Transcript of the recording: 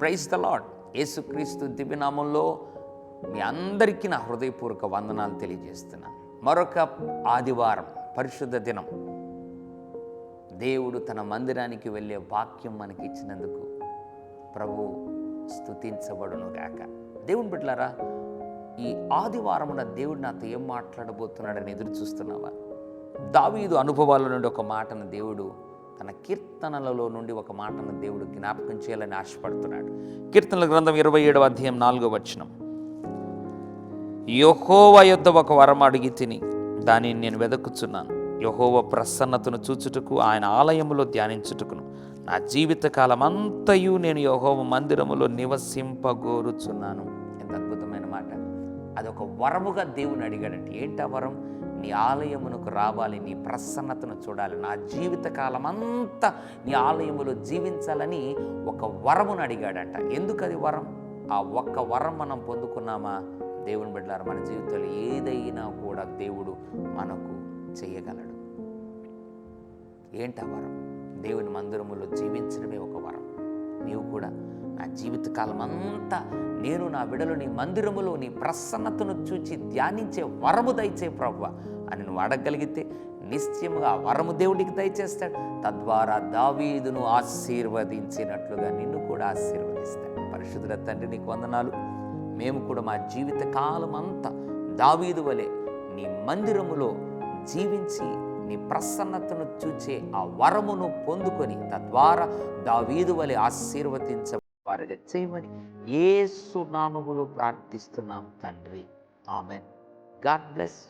Praise the lord యేసుక్రీస్తు దివ్యనామంలో మీ అందరికీ నా హృదయపూర్వక వందనాలు తెలియజేస్తున్నాను. మరొక ఆదివారం పరిశుద్ధ దినం. దేవుడు తన మందిరానికి వెళ్ళే వాక్యం మనకి ఇచ్చినందుకు ప్రభు స్తుతించబడును గాక దేవుని బిడ్డలారా ఈ ఆదివారమున దేవుడు నాతో ఏం మాట్లాడబోతున్నాడని ఎదురు చూస్తున్నావా? దావీదు అనుభవాల నుండి ఒక మాటను దేవుడు తన కీర్తనలలో నుండి ఒక మాటను దేవుడు జ్ఞాపకం చేయాలని ఆశపడుతున్నాడు. కీర్తనల గ్రంథం ఇరవై ఏడవ అధ్యాయం నాలుగో వచనం. యహోవ యొద్ద ఒక వరం అడిగి తిని దానిని నేను వెదకుచున్నాను. యహోవ ప్రసన్నతను చూచుటకు ఆయన ఆలయములో ధ్యానించుటకును. నా జీవితకాలం అంతయు నేను యహోవ మందిరములో నివసింపగోరుచున్నాను. అదొక వరముగా దేవుని అడిగాడంటే ఏంటి ఆ వరం? నీ ఆలయమునకు రావాలి నీ ప్రసన్నతను చూడాలి. నా జీవితకాలం అంతా నీ ఆలయములో జీవించాలని ఒక వరమును అడిగాడంట. ఎందుకు అది వరం? ఆ ఒక్క వరం మనం పొందుకున్నామా? దేవుని బిడ్డలారా మన జీవితంలో ఏదైనా కూడా దేవుడు మనకు చేయగలడు. ఏంటి ఆ వరం? దేవుని మందిరములో జీవించడమే ఒక వరం. నీవు కూడా నా జీవితకాలం అంతా నేను నా బిడలు నీ మందిరములో నీ ప్రసన్నతను చూచి ధ్యానించే వరము దయచే ప్రభు అని నువ్వు అడగగలిగితే నిశ్చయముగా వరము దేవుడికి దయచేస్తాడు. తద్వారా దావీదును ఆశీర్వదించినట్లుగా నిన్ను కూడా ఆశీర్వదిస్తాడు. పరిశుద్ధుల తండ్రి నీకు వందనాలు. మేము కూడా మా జీవిత కాలం అంతా దావీదు వలె నీ మందిరములో జీవించి నీ ప్రసన్నతను చూచే ఆ వరమును పొందుకొని తద్వారా దావీదు వలె ఆశీర్వదించ వారిగా చేయమని ఏసు నామములో ప్రార్థిస్తున్నాం తండ్రి. ఆమెన్. God bless